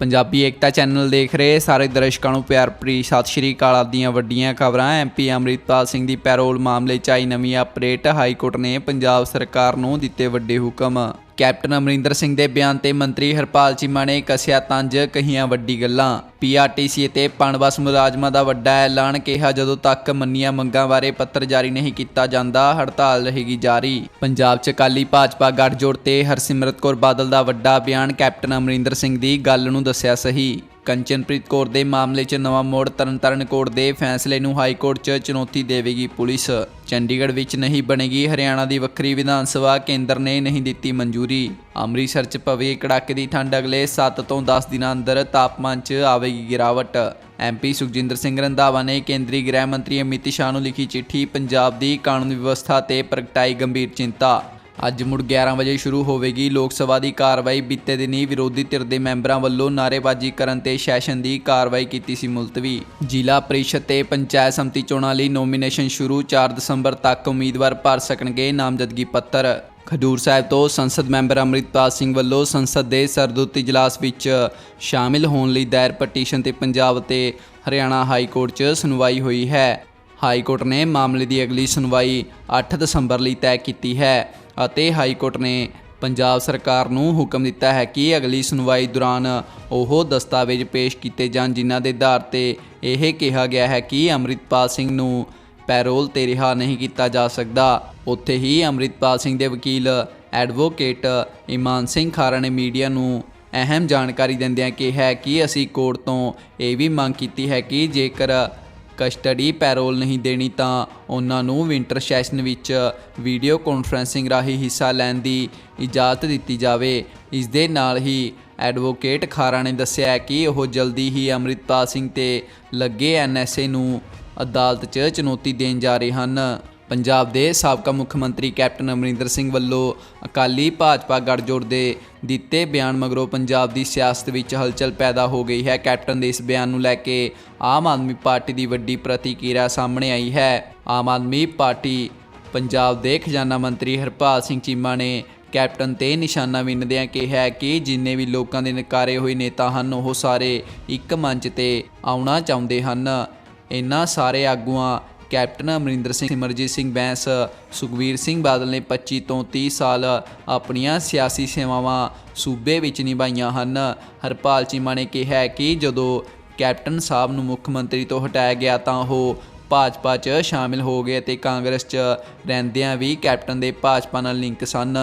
ਪੰਜਾਬੀ ਏਕਤਾ channel ਦੇਖ ਰਹੇ ਸਾਰੇ ਦਰਸ਼ਕਾਂ ਨੂੰ ਪਿਆਰ ਭਰੀ ਸਤਿ ਸ਼੍ਰੀ ਅਕਾਲ ਆਪ ਵੱਡੀਆਂ ਖਬਰਾਂ। ਐਮਪੀ ਅੰਮ੍ਰਿਤਪਾਲ ਸਿੰਘ ਦੀ ਪੈਰੋਲ ਮਾਮਲੇ 'ਚ ਆਈ ਨਵੀਂ ਅਪਡੇਟ। ਹਾਈ ਕੋਰਟ ਨੇ ਪੰਜਾਬ ਸਰਕਾਰ ਨੂੰ ਦਿੱਤੇ ਵੱਡੇ ਹੁਕਮ। ਕੈਪਟਨ ਅਮਰਿੰਦਰ ਸਿੰਘ ਦੇ ਬਿਆਨ ਤੇ ਮੰਤਰੀ ਹਰਪਾਲ ਚੀਮਾ ਨੇ ਕਸਿਆ ਤੰਜ ਕਹੀਆਂ ਵੱਡੀ ਗੱਲਾਂ। ਪੀਆਰਟੀਸੀ ਤੇ ਪਣਬਸ ਮੁਲਾਜ਼ਮਾਂ ਦਾ ਵੱਡਾ ਐਲਾਨ ਕਿਹਾ ਜਦੋਂ ਤੱਕ ਮੰਨੀਆਂ ਮੰਗਾਂ ਬਾਰੇ ਪੱਤਰ ਜਾਰੀ ਨਹੀਂ ਕੀਤਾ ਜਾਂਦਾ, ਹੜਤਾਲ ਰਹੇਗੀ ਜਾਰੀ। ਪੰਜਾਬ 'ਚ ਅਕਾਲੀ ਭਾਜਪਾ ਗੱਠਜੋੜ ਤੇ ਹਰਸਿਮਰਤ ਕੌਰ ਬਾਦਲ ਦਾ ਵੱਡਾ ਬਿਆਨ ਕੈਪਟਨ ਅਮਰਿੰਦਰ ਸਿੰਘ ਦੀ ਗੱਲ ਨੂੰ ਦੱਸਿਆ ਸਹੀ। ਕੰਚਨਪ੍ਰੀਤ ਕੌਰ ਦੇ ਮਾਮਲੇ 'ਚ ਨਵਾਂ ਮੋੜ ਤਰਨਤਾਰਨ ਕੋਰਟ ਦੇ ਫੈਸਲੇ ਨੂੰ ਹਾਈ ਕੋਰਟ 'ਚ ਚੁਣੌਤੀ ਦੇਵੇਗੀ ਪੁਲਿਸ। ਚੰਡੀਗੜ੍ਹ ਵਿੱਚ ਨਹੀਂ ਬਣੇਗੀ ਹਰਿਆਣਾ ਦੀ ਵੱਖਰੀ ਵਿਧਾਨ ਸਭਾ, ਕੇਂਦਰ ਨੇ ਨਹੀਂ ਦਿੱਤੀ ਮਨਜ਼ੂਰੀ। ਅੰਮ੍ਰਿਤਸਰ 'ਚ ਪਵੇ ਕੜਾਕੇ ਦੀ ਠੰਡ, ਅਗਲੇ 7 ਤੋਂ 10 ਦਿਨਾਂ ਅੰਦਰ ਤਾਪਮਾਨ 'ਚ ਆਵੇਗੀ ਗਿਰਾਵਟ। ਐਮਪੀ ਸੁਖਜਿੰਦਰ ਸਿੰਘ ਰੰਧਾਵਾ ਨੇ ਕੇਂਦਰੀ ਗ੍ਰਹਿ ਮੰਤਰੀ ਅਮਿਤ ਸ਼ਾਹ ਨੂੰ ਲਿਖੀ ਚਿੱਠੀ, ਪੰਜਾਬ ਦੀ ਕਾਨੂੰਨ ਵਿਵਸਥਾ ਤੇ ਪ੍ਰਗਟਾਈ ਗੰਭੀਰ ਚਿੰਤਾ। ਅੱਜ ਮੁੜ 11 ਵਜੇ ਸ਼ੁਰੂ ਹੋਵੇਗੀ ਲੋਕ ਸਭਾ ਦੀ ਕਾਰਵਾਈ। ਬੀਤੇ ਦਿਨੀ ਵਿਰੋਧੀ ਧਿਰ ਦੇ ਮੈਂਬਰਾਂ ਵੱਲੋਂ ਨਾਅਰੇਬਾਜ਼ੀ ਕਰਨ ਤੇ ਸੈਸ਼ਨ ਦੀ ਕਾਰਵਾਈ ਕੀਤੀ ਸੀ ਮੁਲਤਵੀ। ਜ਼ਿਲ੍ਹਾ ਪ੍ਰੀਸ਼ਦ ਤੇ ਪੰਚਾਇਤ ਸਮਿਤੀ ਚੋਣਾਂ ਲਈ ਨੋਮੀਨੇਸ਼ਨ ਸ਼ੁਰੂ 4 ਦਸੰਬਰ ਤੱਕ ਉਮੀਦਵਾਰ ਭਰ ਸਕਣਗੇ ਨਾਮਜ਼ਦਗੀ ਪੱਤਰ। ਖਡੂਰ ਸਾਹਿਬ ਤੋਂ ਸੰਸਦ ਮੈਂਬਰ ਅੰਮ੍ਰਿਤਪਾਲ ਸਿੰਘ ਵੱਲੋਂ ਸੰਸਦ ਦੇ ਸਰਦੂਤ ਇਜਲਾਸ ਵਿੱਚ ਸ਼ਾਮਿਲ ਹੋਣ ਲਈ ਦਾਇਰ ਪਟੀਸ਼ਨ ਤੇ ਪੰਜਾਬ ਤੇ ਹਰਿਆਣਾ ਹਾਈ ਕੋਰਟ 'ਚ ਸੁਣਵਾਈ ਹੋਈ ਹੈ। ਹਾਈ ਕੋਰਟ ਨੇ ਮਾਮਲੇ ਦੀ ਅਗਲੀ ਸੁਣਵਾਈ 8 ਦਸੰਬਰ ਲਈ ਤੈਅ ਕੀਤੀ ਹੈ। ਅਤੇ ਹਾਈ ਕੋਰਟ ਨੇ ਪੰਜਾਬ ਸਰਕਾਰ ਨੂੰ ਹੁਕਮ ਦਿੱਤਾ ਹੈ ਕਿ ਅਗਲੀ ਸੁਣਵਾਈ ਦੌਰਾਨ ਉਹ ਦਸਤਾਵੇਜ਼ ਪੇਸ਼ ਕੀਤੇ ਜਾਣ ਜਿਨ੍ਹਾਂ ਦੇ ਆਧਾਰ ਤੇ ਇਹ ਕਿਹਾ ਗਿਆ ਹੈ ਕਿ ਅੰਮ੍ਰਿਤਪਾਲ ਸਿੰਘ ਨੂੰ ਪੈਰੋਲ ਤੇ ਰਿਹਾ ਨਹੀਂ ਕੀਤਾ ਜਾ ਸਕਦਾ। ਉੱਥੇ ਹੀ ਅੰਮ੍ਰਿਤਪਾਲ ਸਿੰਘ ਦੇ ਵਕੀਲ ਐਡਵੋਕੇਟ ਇਮਾਨ ਸਿੰਘ ਖਾਰਾ ਨੇ ਮੀਡੀਆ ਨੂੰ ਅਹਿਮ ਜਾਣਕਾਰੀ ਦਿੰਦਿਆਂ ਕਿਹਾ ਕਿ ਅਸੀਂ ਕੋਰਟ ਤੋਂ ਇਹ ਵੀ ਮੰਗ ਕੀਤੀ ਹੈ ਕਿ ਜੇਕਰ ਕਸਟਡੀ ਪੈਰੋਲ ਨਹੀਂ ਦੇਣੀ ਤਾਂ ਉਹਨਾਂ ਨੂੰ ਵਿੰਟਰ ਸੈਸ਼ਨ ਵਿੱਚ ਵੀਡੀਓ ਕਾਨਫਰੈਂਸਿੰਗ ਰਾਹੀਂ ਹਿੱਸਾ ਲੈਣ ਦੀ ਇਜਾਜ਼ਤ ਦਿੱਤੀ ਜਾਵੇ। ਇਸ ਦੇ ਨਾਲ ਹੀ ਐਡਵੋਕੇਟ ਖਾਰਾ ਨੇ ਦੱਸਿਆ ਕਿ ਉਹ ਜਲਦੀ ਹੀ ਅੰਮ੍ਰਿਤਪਾਲ ਸਿੰਘ ਤੇ ਲੱਗੇ ਐਨਐਸਏ ਨੂੰ ਅਦਾਲਤ 'ਚ ਚੁਣੌਤੀ ਦੇਣ ਜਾ ਰਹੇ ਹਨ। ਪੰਜਾਬ ਦੇ ਸਾਬਕਾ ਮੁੱਖ ਮੰਤਰੀ ਕੈਪਟਨ ਅਮਰਿੰਦਰ ਸਿੰਘ ਵੱਲੋਂ ਅਕਾਲੀ ਭਾਜਪਾ ਗੱਠਜੋੜ ਦੇ ਦਿੱਤੇ ਬਿਆਨ ਮਗਰੋਂ ਪੰਜਾਬ ਦੀ ਸਿਆਸਤ ਵਿੱਚ ਹਲਚਲ ਪੈਦਾ ਹੋ ਗਈ ਹੈ। ਕੈਪਟਨ ਦੇ ਇਸ ਬਿਆਨ ਨੂੰ ਲੈ ਕੇ ਆਮ ਆਦਮੀ ਪਾਰਟੀ ਦੀ ਵੱਡੀ ਪ੍ਰਤੀਕਿਰਿਆ ਸਾਹਮਣੇ ਆਈ ਹੈ। ਆਮ ਆਦਮੀ ਪਾਰਟੀ ਪੰਜਾਬ ਦੇ ਖਜ਼ਾਨਾ ਮੰਤਰੀ ਹਰਪਾਲ ਸਿੰਘ ਚੀਮਾ ਨੇ ਕੈਪਟਨ ਤੇ ਨਿਸ਼ਾਨਾ ਵਿੰਨਦਿਆਂ ਕਿਹਾ ਕਿ ਜਿੰਨੇ ਵੀ ਲੋਕਾਂ ਦੇ ਨਕਾਰੇ ਹੋਏ ਨੇਤਾ ਹਨ, ਉਹ ਸਾਰੇ ਇੱਕ ਮੰਚ ਤੇ ਆਉਣਾ ਚਾਹੁੰਦੇ ਹਨ। ਇਹਨਾਂ ਸਾਰੇ ਆਗੂਆਂ ਕੈਪਟਨ ਅਮਰਿੰਦਰ ਸਿੰਘ, ਸਿਮਰਜੀਤ ਸਿੰਘ ਬੈਂਸ, ਸੁਖਵੀਰ ਸਿੰਘ ਬਾਦਲ ਨੇ 25 ਤੋਂ 30 ਸਾਲ ਆਪਣੀਆਂ ਸਿਆਸੀ ਸੇਵਾਵਾਂ ਸੂਬੇ ਵਿੱਚ ਨਿਭਾਈਆਂ ਹਨ। ਹਰਪਾਲ ਚੀਮਾ ਨੇ ਕਿਹਾ ਕਿ ਜਦੋਂ ਕੈਪਟਨ ਸਾਹਿਬ ਨੂੰ ਮੁੱਖ ਮੰਤਰੀ ਤੋਂ ਹਟਾਇਆ ਗਿਆ ਤਾਂ ਉਹ ਭਾਜਪਾ 'ਚ ਸ਼ਾਮਿਲ ਹੋ ਗਏ ਤੇ ਕਾਂਗਰਸ 'ਚ ਰਹਿੰਦਿਆਂ ਵੀ ਕੈਪਟਨ ਦੇ ਭਾਜਪਾ ਨਾਲ ਲਿੰਕ ਸਨ।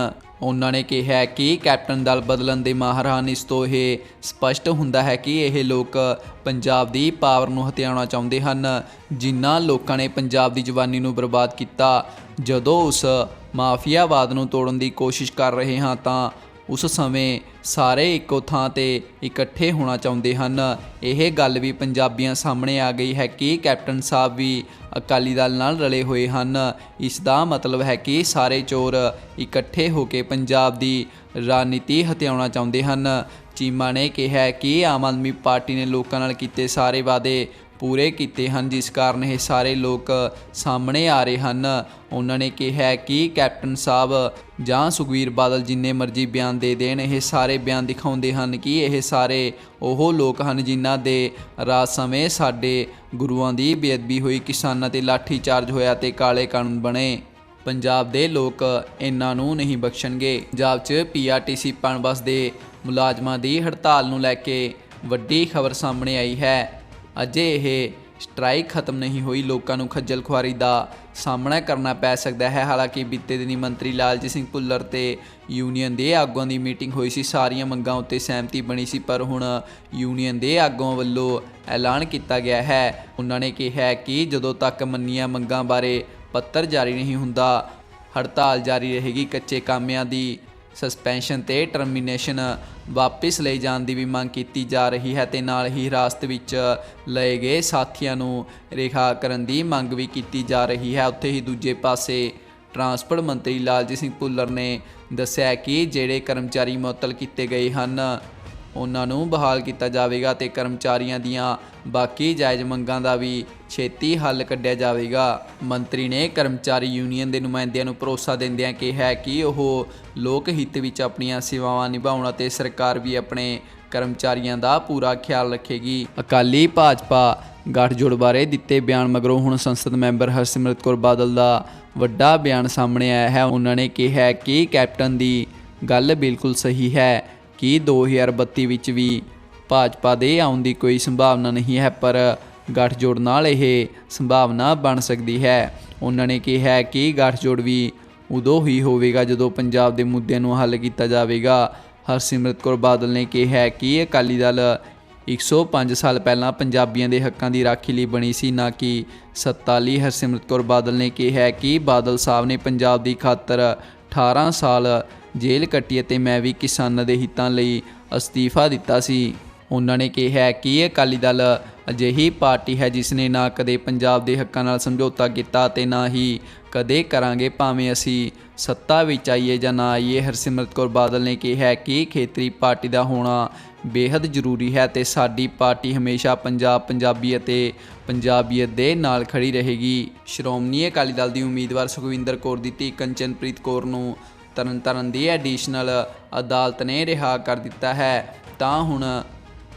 ਉਹਨਾਂ ਨੇ ਕਿਹਾ ਕਿ ਕੈਪਟਨ ਦਲ ਬਦਲਣ ਦੇ ਮਾਹਰ ਹਨ ਇਸ ਤੋਂ ਇਹ ਸਪਸ਼ਟ ਹੁੰਦਾ ਹੈ ਕਿ ਇਹ ਲੋਕ ਪੰਜਾਬ ਦੀ ਪਾਵਰ ਨੂੰ ਹਥਿਆਉਣਾ ਚਾਹੁੰਦੇ ਹਨ। ਜਿਨ੍ਹਾਂ ਲੋਕਾਂ ਨੇ ਪੰਜਾਬ ਦੀ ਜਵਾਨੀ ਨੂੰ ਬਰਬਾਦ ਕੀਤਾ। ਜਦੋਂ ਉਸ ਮਾਫੀਆਵਾਦ ਨੂੰ ਤੋੜਨ ਦੀ ਕੋਸ਼ਿਸ਼ ਕਰ ਰਹੇ ਹਾਂ ਤਾਂ ਉਸ ਸਮੇਂ ਸਾਰੇ ਇੱਕੋ ਥਾਂ ਤੇ ਇਕੱਠੇ ਹੋਣਾ ਚਾਹੁੰਦੇ ਹਨ। ਇਹ ਗੱਲ ਵੀ ਪੰਜਾਬੀਆਂ ਸਾਹਮਣੇ ਆ ਗਈ ਹੈ ਕਿ ਕੈਪਟਨ ਸਾਹਿਬ ਵੀ ਅਕਾਲੀ ਦਲ ਨਾਲ ਰਲੇ ਹੋਏ ਹਨ। ਇਸ ਦਾ ਮਤਲਬ ਹੈ ਕਿ ਸਾਰੇ ਚੋਰ ਇਕੱਠੇ ਹੋ ਕੇ ਪੰਜਾਬ ਦੀ ਰਾਜਨੀਤੀ ਹਤਿਆਉਣਾ ਚਾਹੁੰਦੇ ਹਨ। ਚੀਮਾ ਨੇ ਕਿਹਾ ਕਿ ਆਮ ਆਦਮੀ ਪਾਰਟੀ ਨੇ ਲੋਕਾਂ ਨਾਲ ਕੀਤੇ ਸਾਰੇ ਵਾਅਦੇ ਪੂਰੇ ਕੀਤੇ ਹਨ, ਜਿਸ ਕਾਰਨ ਇਹ ਸਾਰੇ ਲੋਕ ਸਾਹਮਣੇ ਆ ਰਹੇ ਹਨ। ਉਹਨਾਂ ਨੇ ਕਿਹਾ ਕਿ ਕੈਪਟਨ ਸਾਹਿਬ ਜਾਂ ਸੁਖਵੀਰ ਬਾਦਲ ਜਿੰਨੇ ਮਰਜ਼ੀ ਬਿਆਨ ਦੇ ਦੇਣ, ਇਹ ਸਾਰੇ ਬਿਆਨ ਦਿਖਾਉਂਦੇ ਹਨ ਕਿ ਇਹ ਸਾਰੇ ਉਹ ਲੋਕ ਹਨ ਜਿਨ੍ਹਾਂ ਦੇ ਰਾਜ ਸਮੇਂ ਸਾਡੇ ਗੁਰੂਆਂ ਦੀ ਬੇਅਦਬੀ ਹੋਈ, ਕਿਸਾਨਾਂ ਤੇ ਲਾਠੀ ਚਾਰਜ ਹੋਇਆ ਤੇ ਕਾਲੇ ਕਾਨੂੰਨ ਬਣੇ। ਪੰਜਾਬ ਦੇ ਲੋਕ ਇਹਨਾਂ ਨੂੰ ਨਹੀਂ ਬਖਸ਼ਣਗੇ। ਪੰਜਾਬ 'ਚ ਪੀਆਰਟੀਸੀ ਪਣਬਸ ਦੇ ਮੁਲਾਜ਼ਮਾਂ ਦੀ ਹੜਤਾਲ ਨੂੰ ਲੈ ਕੇ ਵੱਡੀ ਖਬਰ ਸਾਹਮਣੇ ਆਈ ਹੈ। ਅਜੇ ਇਹ ਸਟ੍ਰਾਈਕ ਖਤਮ ਨਹੀਂ ਹੋਈ। ਲੋਕਾਂ ਨੂੰ ਖੱਜਲ ਖੁਆਰੀ ਦਾ ਸਾਹਮਣਾ ਕਰਨਾ ਪੈ ਸਕਦਾ ਹੈ। ਹਾਲਾਂਕਿ ਬੀਤੇ ਦਿਨੀ ਮੰਤਰੀ ਲਾਲਜੀਤ ਸਿੰਘ ਭੁੱਲਰ ਤੇ ਯੂਨੀਅਨ ਦੇ ਆਗੂਆਂ ਦੀ ਮੀਟਿੰਗ ਹੋਈ ਸੀ। ਸਾਰੀਆਂ ਮੰਗਾਂ ਉੱਤੇ ਸਹਿਮਤੀ ਬਣੀ ਸੀ, ਪਰ ਹੁਣ ਯੂਨੀਅਨ ਦੇ ਆਗੂਆਂ ਵੱਲੋਂ ਐਲਾਨ ਕੀਤਾ ਗਿਆ ਹੈ। ਉਹਨਾਂ ਨੇ ਕਿਹਾ ਕਿ ਜਦੋਂ ਤੱਕ ਮੰਨੀਆਂ ਮੰਗਾਂ ਬਾਰੇ ਪੱਤਰ ਜਾਰੀ ਨਹੀਂ ਹੁੰਦਾ, ਹੜਤਾਲ ਜਾਰੀ ਰਹੇਗੀ। ਕੱਚੇ ਕਾਮਿਆਂ ਦੀ ਸਸਪੈਂਸ਼ਨ ਤੇ ਟਰਮੀਨੇਸ਼ਨ ਵਾਪਿਸ ਲਈ ਜਾਣ ਦੀ ਵੀ ਮੰਗ ਕੀਤੀ ਜਾ ਰਹੀ ਹੈ ਤੇ ਨਾਲ ਹੀ ਹਿਰਾਸਤ ਵਿੱਚ ਲਏ ਗਏ ਸਾਥੀਆਂ ਨੂੰ ਰਿਹਾ ਕਰਨ ਦੀ ਮੰਗ ਵੀ ਕੀਤੀ ਜਾ ਰਹੀ ਹੈ। ਉੱਥੇ ਹੀ ਦੂਜੇ ਪਾਸੇ ਟਰਾਂਸਪੋਰਟ ਮੰਤਰੀ ਲਾਲਜੀਤ ਸਿੰਘ ਭੁੱਲਰ ਨੇ ਦੱਸਿਆ ਕਿ ਜਿਹੜੇ ਕਰਮਚਾਰੀ ਮੁਅੱਤਲ ਕੀਤੇ ਗਏ ਹਨ ਉਹਨਾਂ ਨੂੰ ਬਹਾਲ ਕੀਤਾ ਜਾਵੇਗਾ ਤੇ ਕਰਮਚਾਰੀਆਂ ਦੀਆਂ ਬਾਕੀ ਜਾਇਜ਼ ਮੰਗਾਂ ਦਾ ਵੀ ਛੇਤੀ ਹੱਲ ਕੱਢਿਆ ਜਾਵੇਗਾ। ਮੰਤਰੀ ਨੇ ਕਰਮਚਾਰੀ ਯੂਨੀਅਨ ਦੇ ਨੁਮਾਇੰਦਿਆਂ ਨੂੰ ਭਰੋਸਾ ਦਿੰਦਿਆਂ ਕਿਹਾ ਕਿ ਉਹ ਲੋਕ ਹਿੱਤ ਵਿੱਚ ਆਪਣੀਆਂ ਸੇਵਾਵਾਂ ਨਿਭਾਉਣ ਅਤੇ ਸਰਕਾਰ ਵੀ ਆਪਣੇ ਕਰਮਚਾਰੀਆਂ ਦਾ ਪੂਰਾ ਖਿਆਲ ਰੱਖੇਗੀ। ਅਕਾਲੀ ਭਾਜਪਾ ਗੱਠਜੋੜ ਬਾਰੇ ਦਿੱਤੇ ਬਿਆਨ ਮਗਰੋਂ ਹੁਣ ਸੰਸਦ ਮੈਂਬਰ ਹਰਸਿਮਰਤ ਕੌਰ ਬਾਦਲ ਦਾ ਵੱਡਾ ਬਿਆਨ ਸਾਹਮਣੇ ਆਇਆ ਹੈ। ਉਹਨਾਂ ਨੇ ਕਿਹਾ ਕਿ ਕੈਪਟਨ ਦੀ ਗੱਲ ਬਿਲਕੁਲ ਸਹੀ ਹੈ। ਕਿ 2032 ਵਿੱਚ ਵੀ ਭਾਜਪਾ ਦੇ ਆਉਣ ਦੀ ਕੋਈ ਸੰਭਾਵਨਾ ਨਹੀਂ ਹੈ, ਪਰ ਗੱਠਜੋੜ ਨਾਲ ਇਹ ਸੰਭਾਵਨਾ ਬਣ ਸਕਦੀ ਹੈ। ਉਹਨਾਂ ਨੇ ਕਿਹਾ ਕਿ ਗੱਠਜੋੜ ਵੀ ਉਦੋਂ ਹੀ ਹੋਵੇਗਾ ਜਦੋਂ ਪੰਜਾਬ ਦੇ ਮੁੱਦਿਆਂ ਨੂੰ ਹੱਲ ਕੀਤਾ ਜਾਵੇਗਾ। ਹਰਸਿਮਰਤ ਕੌਰ ਬਾਦਲ ਨੇ ਕਿਹਾ ਕਿ ਅਕਾਲੀ ਦਲ 105 ਸਾਲ ਪਹਿਲਾਂ ਪੰਜਾਬੀਆਂ ਦੇ ਹੱਕਾਂ ਦੀ ਰਾਖੀ ਲਈ ਬਣੀ ਸੀ, ਨਾ ਕਿ ਸੱਤਾ ਲਈ। ਹਰਸਿਮਰਤ ਕੌਰ ਬਾਦਲ ਨੇ ਕਿਹਾ ਕਿ ਬਾਦਲ ਸਾਹਿਬ ਨੇ ਪੰਜਾਬ ਦੀ ਖਾਤਰ 18 ਸਾਲ ਜੇਲ੍ਹ ਕੱਟੀ ਅਤੇ ਮੈਂ ਵੀ ਕਿਸਾਨਾਂ ਦੇ ਹਿੱਤਾਂ ਲਈ ਅਸਤੀਫਾ ਦਿੱਤਾ ਸੀ। ਉਹਨਾਂ ਨੇ ਕਿਹਾ ਕਿ ਅਕਾਲੀ ਦਲ ਅਜਿਹੀ ਪਾਰਟੀ ਹੈ ਜਿਸ ਨੇ ਨਾ ਕਦੇ ਪੰਜਾਬ ਦੇ ਹੱਕਾਂ ਨਾਲ ਸਮਝੌਤਾ ਕੀਤਾ ਤੇ ਨਾ ਹੀ ਕਦੇ ਕਰਾਂਗੇ ਭਾਵੇਂ ਅਸੀਂ ਸੱਤਾ ਵਿੱਚ ਆਈਏ ਜਾਂ ਨਾ ਆਈਏ। ਹਰਸਿਮਰਤ ਕੌਰ ਬਾਦਲ ਨੇ ਕਿਹਾ ਕਿ ਖੇਤਰੀ ਪਾਰਟੀ ਦਾ ਹੋਣਾ ਬੇहद ਜ਼ਰੂਰੀ ਹੈ ਤੇ ਸਾਡੀ ਪਾਰਟੀ ਹਮੇਸ਼ਾ ਪੰਜਾਬ, ਪੰਜਾਬੀ ਅਤੇ ਪੰਜਾਬੀਅਤ ਦੇ ਨਾਲ ਖੜੀ ਰਹੇਗੀ। ਸ਼੍ਰੋਮਣੀ ਅਕਾਲੀ ਦਲ ਦੀ ਉਮੀਦਵਾਰ ਸੁਖਵਿੰਦਰ ਕੌਰ ਦੀ ਧੀ ਕੰਚਨਪ੍ਰੀਤ ਕੌਰ ਨੂੰ ਤਰਨਤਾਰਨ ਦੀ ਐਡੀਸ਼ਨਲ ਅਦਾਲਤ ਨੇ ਰਿਹਾ ਕਰ ਦਿੱਤਾ ਹੈ। ਤਾਂ ਹੁਣ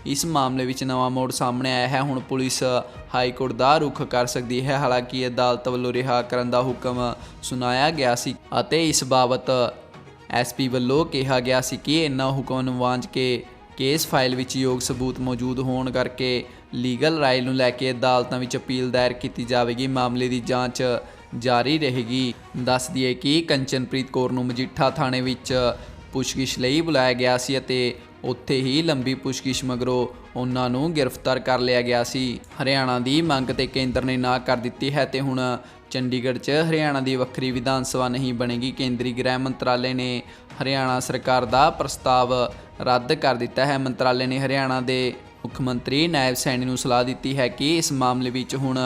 ਇਸ ਮਾਮਲੇ ਵਿੱਚ ਨਵਾਂ ਮੋੜ ਸਾਹਮਣੇ ਆਇਆ ਹੈ। ਹੁਣ ਪੁਲਿਸ ਹਾਈ ਕੋਰਟ ਦਾ ਰੁਖ ਕਰ ਸਕਦੀ ਹੈ। ਹਾਲਾਂਕਿ ਅਦਾਲਤ ਵੱਲੋਂ ਰਿਹਾ ਕਰਨ ਦਾ ਹੁਕਮ ਸੁਣਾਇਆ ਗਿਆ ਸੀ ਅਤੇ ਇਸ ਬਾਬਤ ਐਸਪੀ ਵੱਲੋਂ ਕਿਹਾ ਗਿਆ ਸੀ ਕਿ ਇਹਨਾਂ ਹੁਕਮ ਨੂੰ ਵਾਂਝ ਕੇ ਕੇਸ ਫਾਈਲ ਵਿੱਚ ਯੋਗ ਸਬੂਤ ਮੌਜੂਦ ਹੋਣ ਕਰਕੇ ਲੀਗਲ ਰਾਏ ਨੂੰ ਲੈ ਕੇ ਅਦਾਲਤਾਂ ਵਿੱਚ ਅਪੀਲ ਦਾਇਰ ਕੀਤੀ ਜਾਵੇਗੀ। ਮਾਮਲੇ ਦੀ ਜਾਂਚ ਜਾਰੀ ਰਹੇਗੀ। ਦੱਸ ਦਈਏ ਕਿ ਕੰਚਨਪ੍ਰੀਤ ਕੌਰ ਨੂੰ ਮਜੀਠਾ ਥਾਣੇ ਵਿੱਚ ਪੁੱਛਗਿੱਛ ਲਈ ਬੁਲਾਇਆ ਗਿਆ ਸੀ ਅਤੇ ਉੱਥੇ ਹੀ ਲੰਬੀ ਪੁੱਛਗਿੱਛ ਮਗਰੋਂ ਉਹਨਾਂ ਨੂੰ ਗ੍ਰਿਫਤਾਰ ਕਰ ਲਿਆ ਗਿਆ ਸੀ। ਹਰਿਆਣਾ ਦੀ ਮੰਗ ਤੇ ਕੇਂਦਰ ਨੇ ਨਾ ਕਰ ਦਿੱਤੀ ਹੈ ਤੇ ਹੁਣ ਚੰਡੀਗੜ੍ਹ 'ਚ ਹਰਿਆਣਾ ਦੀ ਵੱਖਰੀ ਵਿਧਾਨ ਸਭਾ ਨਹੀਂ ਬਣੇਗੀ। ਕੇਂਦਰੀ ਗ੍ਰਹਿ ਮੰਤਰਾਲੇ ਨੇ ਹਰਿਆਣਾ ਸਰਕਾਰ ਦਾ ਪ੍ਰਸਤਾਵ ਰੱਦ ਕਰ ਦਿੱਤਾ ਹੈ। ਮੰਤਰਾਲੇ ਨੇ ਹਰਿਆਣਾ ਦੇ ਮੁੱਖ ਮੰਤਰੀ ਨਾਇਬ ਸੈਣੀ ਨੂੰ ਸਲਾਹ ਦਿੱਤੀ ਹੈ ਕਿ ਇਸ ਮਾਮਲੇ ਵਿੱਚ ਹੁਣ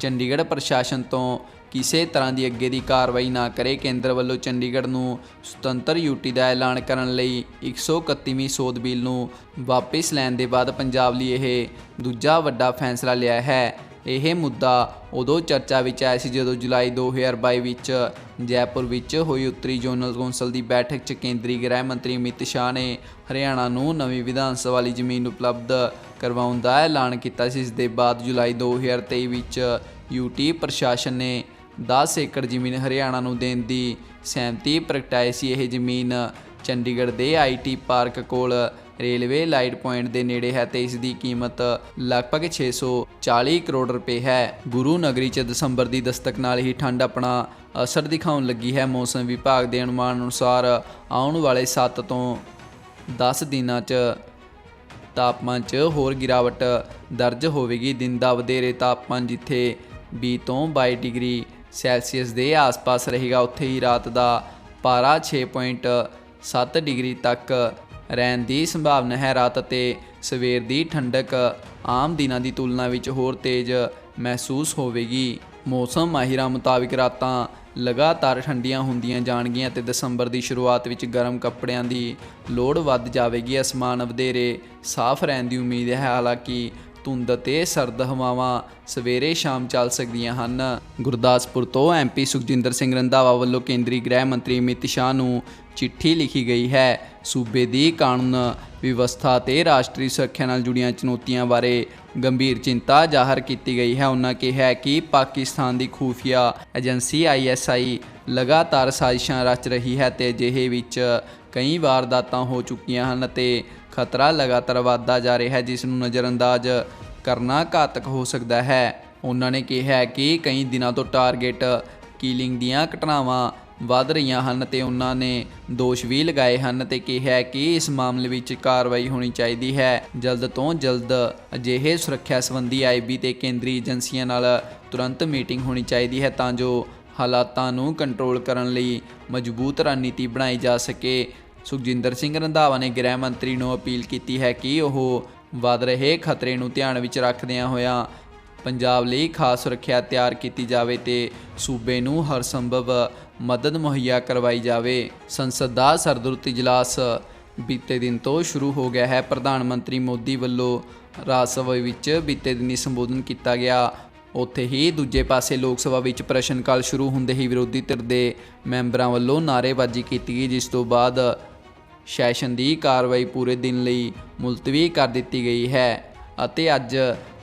ਚੰਡੀਗੜ੍ਹ ਪ੍ਰਸ਼ਾਸਨ ਤੋਂ ਕਿਸੇ ਤਰ੍ਹਾਂ ਦੀ ਅੱਗੇ ਦੀ ਕਾਰਵਾਈ ਨਾ ਕਰੇ, ਕੇਂਦਰ ਵੱਲੋਂ ਚੰਡੀਗੜ੍ਹ ਨੂੰ ਸੁਤੰਤਰ ਯੂਟੀ ਦਾ ਐਲਾਨ ਕਰਨ ਲਈ 131ਵੀਂ ਸੋਧ ਬਿੱਲ ਨੂੰ ਵਾਪਸ ਲੈਣ ਦੇ ਬਾਅਦ ਪੰਜਾਬ ਲਈ ਇਹ ਦੂਜਾ ਵੱਡਾ ਫੈਸਲਾ ਲਿਆ ਹੈ। ਇਹ ਮੁੱਦਾ ਉਦੋਂ ਚਰਚਾ ਵਿੱਚ ਆਇਆ ਸੀ ਜਦੋਂ ਜੁਲਾਈ 2022 ਵਿੱਚ ਜੈਪੁਰ ਵਿੱਚ ਹੋਈ ਉੱਤਰੀ ਜ਼ੋਨਲ ਕੌਂਸਲ ਦੀ ਬੈਠਕ 'ਚ ਕੇਂਦਰੀ ਗ੍ਰਹਿ ਮੰਤਰੀ ਅਮਿਤ ਸ਼ਾਹ ਨੇ ਹਰਿਆਣਾ ਨੂੰ ਨਵੀਂ ਵਿਧਾਨ ਸਭਾ ਵਾਲੀ ਜ਼ਮੀਨ ਉਪਲਬਧ ਕਰਵਾਉਣ ਦਾ ਐਲਾਨ ਕੀਤਾ ਸੀ। ਇਸ ਦੇ ਬਾਅਦ ਜੁਲਾਈ 2023 ਵਿੱਚ ਯੂਟੀ ਪ੍ਰਸ਼ਾਸਨ ਨੇ 10 ਏਕੜ ਜ਼ਮੀਨ ਹਰਿਆਣਾ ਨੂੰ ਦੇਣ ਦੀ ਸਹਿਮਤੀ ਪ੍ਰਗਟਾਈ ਸੀ। ਇਹ ਜ਼ਮੀਨ ਚੰਡੀਗੜ੍ਹ ਦੇ ਆਈਟੀ ਪਾਰਕ ਕੋਲ ਰੇਲਵੇ ਲਾਈਟ ਪੁਆਇੰਟ ਦੇ ਨੇੜੇ ਹੈ ਤੇ ਇਸ ਦੀ ਕੀਮਤ ਲਗਭਗ 640 ਕਰੋੜ ਰੁਪਏ ਹੈ। ਗੁਰੂ ਨਗਰੀ 'ਚ ਦਸੰਬਰ ਦੀ ਦਸਤਕ ਨਾਲ ਹੀ ਠੰਡ ਆਪਣਾ ਅਸਰ ਦਿਖਾਉਣ ਲੱਗੀ ਹੈ। ਮੌਸਮ ਵਿਭਾਗ ਦੇ ਅਨੁਮਾਨ ਅਨੁਸਾਰ ਆਉਣ ਵਾਲੇ 7 ਤੋਂ 10 ਦਿਨਾਂ 'ਚ ਤਾਪਮਾਨ 'ਚ ਹੋਰ ਗਿਰਾਵਟ ਦਰਜ ਹੋਵੇਗੀ। ਦਿਨ ਦਾ ਵਧੇਰੇ ਤਾਪਮਾਨ ਜਿੱਥੇ 20 ਤੋਂ 22 ਡਿਗਰੀ ਸੈਲਸੀਅਸ ਦੇ ਆਸ-ਪਾਸ ਰਹੇਗਾ। ਉੱਥੇ ਹੀ ਰਾਤ ਦਾ ਪਾਰਾ 6.7 ਡਿਗਰੀ ਤੱਕ ਰਹਿਣ ਦੀ ਸੰਭਾਵਨਾ ਹੈ। ਰਾਤ ਅਤੇ ਸਵੇਰ ਦੀ ਠੰਡਕ ਆਮ ਦਿਨਾਂ ਦੀ ਤੁਲਨਾ ਵਿੱਚ ਹੋਰ ਤੇਜ਼ ਮਹਿਸੂਸ ਹੋਵੇਗੀ। ਮੌਸਮ ਮਾਹਿਰਾਂ ਮੁਤਾਬਿਕ ਰਾਤਾਂ ਲਗਾਤਾਰ ਠੰਡੀਆਂ ਹੁੰਦੀਆਂ ਜਾਣਗੀਆਂ ਤੇ ਦਸੰਬਰ ਦੀ ਸ਼ੁਰੂਆਤ ਵਿੱਚ ਗਰਮ ਕੱਪੜਿਆਂ ਦੀ ਲੋੜ ਵੱਧ ਜਾਵੇਗੀ। ਅਸਮਾਨ ਵਧੇਰੇ ਸਾਫ਼ ਰਹਿਣ ਦੀ ਉਮੀਦ ਹੈ। ਹਾਲਾਂਕਿ ਧੁੰਦ ਅਤੇ ਸਰਦ ਹਵਾਵਾਂ ਸਵੇਰੇ ਸ਼ਾਮ ਚੱਲ ਸਕਦੀਆਂ ਹਨ। ਗੁਰਦਾਸਪੁਰ ਤੋਂ ਐਮਪੀ ਸੁਖਜਿੰਦਰ ਸਿੰਘ ਰੰਧਾਵਾ ਵੱਲੋਂ ਕੇਂਦਰੀ ਗ੍ਰਹਿ ਮੰਤਰੀ ਅਮਿਤ ਸ਼ਾਹ ਨੂੰ ਚਿੱਠੀ ਲਿਖੀ ਗਈ ਹੈ। ਸੂਬੇ ਦੀ ਕਾਨੂੰਨ ਵਿਵਸਥਾ ਤੇ ਰਾਸ਼ਟਰੀ ਸੁਰੱਖਿਆ ਨਾਲ ਜੁੜੀਆਂ ਚੁਣੌਤੀਆਂ ਬਾਰੇ ਗੰਭੀਰ ਚਿੰਤਾ ਜ਼ਾਹਰ ਕੀਤੀ ਗਈ ਹੈ। ਉਹਨਾਂ ਕਿਹਾ ਕਿ ਪਾਕਿਸਤਾਨ ਦੀ ਖੂਫੀਆ ਏਜੰਸੀ ਆਈਐਸਆਈ ਲਗਾਤਾਰ ਸਾਜ਼ਿਸ਼ਾਂ ਰਚ ਰਹੀ ਹੈ ਤੇ ਅਜਿਹੇ ਵਿੱਚ ਕਈ ਵਾਰਦਾਤਾਂ ਹੋ ਚੁੱਕੀਆਂ ਹਨ ਤੇ ਖਤਰਾ ਲਗਾਤਾਰ ਵਧਦਾ ਜਾ ਰਿਹਾ ਹੈ, ਜਿਸ ਨੂੰ ਨਜ਼ਰਅੰਦਾਜ਼ ਕਰਨਾ ਘਾਤਕ ਹੋ ਸਕਦਾ ਹੈ। ਉਹਨਾਂ ਨੇ ਕਿਹਾ ਕਿ ਕਈ ਦਿਨਾਂ ਤੋਂ ਟਾਰਗੇਟ ਕੀਲਿੰਗ ਦੀਆਂ ਘਟਨਾਵਾਂ ਵੱਧ ਰਹੀਆਂ ਹਨ ਤੇ ਉਹਨਾਂ ਨੇ ਦੋਸ਼ ਵੀ ਲਗਾਏ ਹਨ ਤੇ ਕਿਹਾ ਕਿ ਇਸ ਮਾਮਲੇ ਵਿੱਚ ਕਾਰਵਾਈ ਹੋਣੀ ਚਾਹੀਦੀ ਹੈ। ਜਲਦ ਤੋਂ ਜਲਦ ਅਜਿਹੇ ਸੁਰੱਖਿਆ ਸੰਬੰਧੀ ਆਈਬੀ ਤੇ ਕੇਂਦਰੀ ਏਜੰਸੀਆਂ ਨਾਲ ਤੁਰੰਤ ਮੀਟਿੰਗ ਹੋਣੀ ਚਾਹੀਦੀ ਹੈ ਤਾਂ ਜੋ ਹਾਲਾਤਾਂ ਨੂੰ ਕੰਟਰੋਲ ਕਰਨ ਲਈ ਮਜ਼ਬੂਤ ਰਣਨੀਤੀ ਬਣਾਈ ਜਾ ਸਕੇ। ਸੁਖਜਿੰਦਰ ਸਿੰਘ ਰੰਧਾਵਾ ਨੇ ਗ੍ਰਹਿ ਮੰਤਰੀ ਨੂੰ ਅਪੀਲ ਕੀਤੀ ਹੈ ਕਿ ਉਹ ਵੱਧ ਰਹੇ ਖਤਰੇ ਨੂੰ ਧਿਆਨ ਵਿੱਚ ਰੱਖਦਿਆਂ ਹੋਇਆਂ ਪੰਜਾਬ ਲਈ ਖਾਸ ਸੁਰੱਖਿਆ ਤਿਆਰ ਕੀਤੀ ਜਾਵੇ ਤੇ ਸੂਬੇ ਨੂੰ ਹਰ ਸੰਭਵ ਮਦਦ ਮੁਹੱਈਆ ਕਰਵਾਈ ਜਾਵੇ। ਸੰਸਦ ਦਾ ਸਰਦਰੁੱਤ ਇਜਲਾਸ ਬੀਤੇ ਦਿਨ ਤੋਂ ਸ਼ੁਰੂ ਹੋ ਗਿਆ ਹੈ। ਪ੍ਰਧਾਨ ਮੰਤਰੀ ਮੋਦੀ ਵੱਲੋਂ ਰਾਜ ਸਭਾ ਵਿੱਚ ਬੀਤੇ ਦਿਨੀ ਸੰਬੋਧਨ ਕੀਤਾ ਗਿਆ। ਉੱਥੇ ਹੀ ਦੂਜੇ ਪਾਸੇ ਲੋਕ ਸਭਾ ਵਿੱਚ ਪ੍ਰਸ਼ਨ ਕਾਲ ਸ਼ੁਰੂ ਹੁੰਦੇ ਹੀ ਵਿਰੋਧੀ ਧਿਰ ਦੇ ਮੈਂਬਰਾਂ ਵੱਲੋਂ ਨਾਅਰੇਬਾਜ਼ੀ ਕੀਤੀ ਗਈ, ਜਿਸ ਤੋਂ ਬਾਅਦ ਸੈਸ਼ਨ ਦੀ ਕਾਰਵਾਈ ਪੂਰੇ ਦਿਨ ਲਈ ਮੁਲਤਵੀ ਕਰ ਦਿੱਤੀ ਗਈ ਹੈ ਅਤੇ ਅੱਜ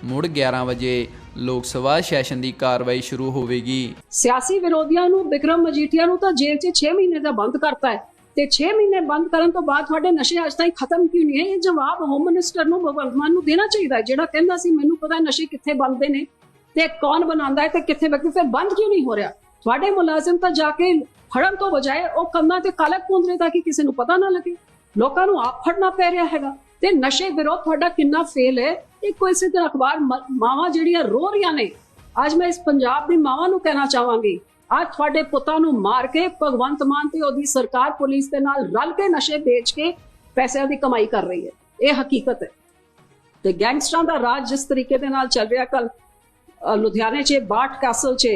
ਮੁੜ 11 ਵਜੇ ਲੋਕ ਸਭਾ ਸੈਸ਼ਨ ਦੀ ਕਾਰਵਾਈ ਸ਼ੁਰੂ ਹੋਵੇਗੀ। ਸਿਆਸੀ ਵਿਰੋਧੀਆਂ ਨੂੰ ਵਿਕਰਮ ਮਜੀਠੀਆ ਨੂੰ ਤਾਂ ਜੇਲ੍ਹ 'ਚ 6 ਮਹੀਨੇ ਦਾ ਬੰਦ ਕਰਤਾ ਹੈ ਤੇ 6 ਮਹੀਨੇ ਬੰਦ ਕਰਨ ਤੋਂ ਬਾਅਦ ਤੁਹਾਡੇ ਨਸ਼ੇ ਅੱਜ ਤਾਈਂ ਖਤਮ ਕਿਉਂ ਨਹੀਂ ਹੈ? ਇਹ ਜਵਾਬ ਹੋਮ ਮਿਨਿਸਟਰ ਨੂੰ, ਭਗਵੰਤ ਮਾਨ ਨੂੰ ਦੇਣਾ ਚਾਹੀਦਾ ਜਿਹੜਾ ਕਹਿੰਦਾ ਸੀ, ਮੈਨੂੰ ਪਤਾ ਨਸ਼ੇ ਕਿੱਥੇ ਬੰਦਦੇ ਨੇ। ਤੇ ਕੌਣ ਬਣਾਉਂਦਾ ਹੈ ਤੇ ਕਿੱਥੇ ਵਿਕਦੇ ਫਿਰ ਬੰਦ ਕਿਉਂ ਨਹੀਂ ਹੋ ਰਿਹਾ? ਤੁਹਾਡੇ ਮੁਲਾਜ਼ਮ ਤਾਂ ਜਾ ਕੇ ਫੜਨ ਤੋਂ ਬਜਾਏ ਉਹ ਕੰਨਾਂ ਤੇ ਕਾਲਕ ਪੁੰਦਰੇ ਤਾਂ ਕਿ ਕਿਸੇ ਨੂੰ ਪਤਾ ਨਾ ਲੱਗੇ। ਲੋਕਾਂ ਨੂੰ ਆਪ ਫੜਨਾ ਪੈ ਰਿਹਾ ਹੈਗਾ। ਤੇ ਨਸ਼ੇ ਵਿਰੋਧ ਤੁਹਾਡਾ ਕਿੰਨਾ ਫੇਲ ਹੈ? ਇਹ ਕੋਈ ਸਿੱਧਾ ਅਖਬਾਰ ਮ- ਜਿਹੜੀਆਂ ਰੋ ਰਹੀਆਂ ਨੇ, ਅੱਜ ਮੈਂ ਇਸ ਪੰਜਾਬ ਦੀ ਮਾਵਾਂ ਨੂੰ ਕਹਿਣਾ ਚਾਹਾਂਗੀ। ਅੱਜ ਤੁਹਾਡੇ ਪੁੱਤਾਂ ਨੂੰ ਮਾਰ ਕੇ ਭਗਵੰਤ ਮਾਨ ਤੇ ਉਹਦੀ ਸਰਕਾਰ ਪੁਲਿਸ ਦੇ ਨਾਲ ਰਲ ਕੇ ਨਸ਼ੇ ਵੇਚ ਕੇ ਪੈਸਿਆਂ ਦੀ ਕਮਾਈ ਕਰ ਰਹੀ ਹੈ। ਇਹ ਹਕੀਕਤ ਹੈ। ਤੇ ਗੈਂਗਸਟਰਾਂ ਦਾ ਰਾਜ ਜਿਸ ਤਰੀਕੇ ਦੇ ਨਾਲ ਚੱਲ ਰਿਹਾ ਕੱਲ ਲੁਧਿਆਣੇ 'ਚ ਬਾਟ ਕੈਸਲ 'ਚ,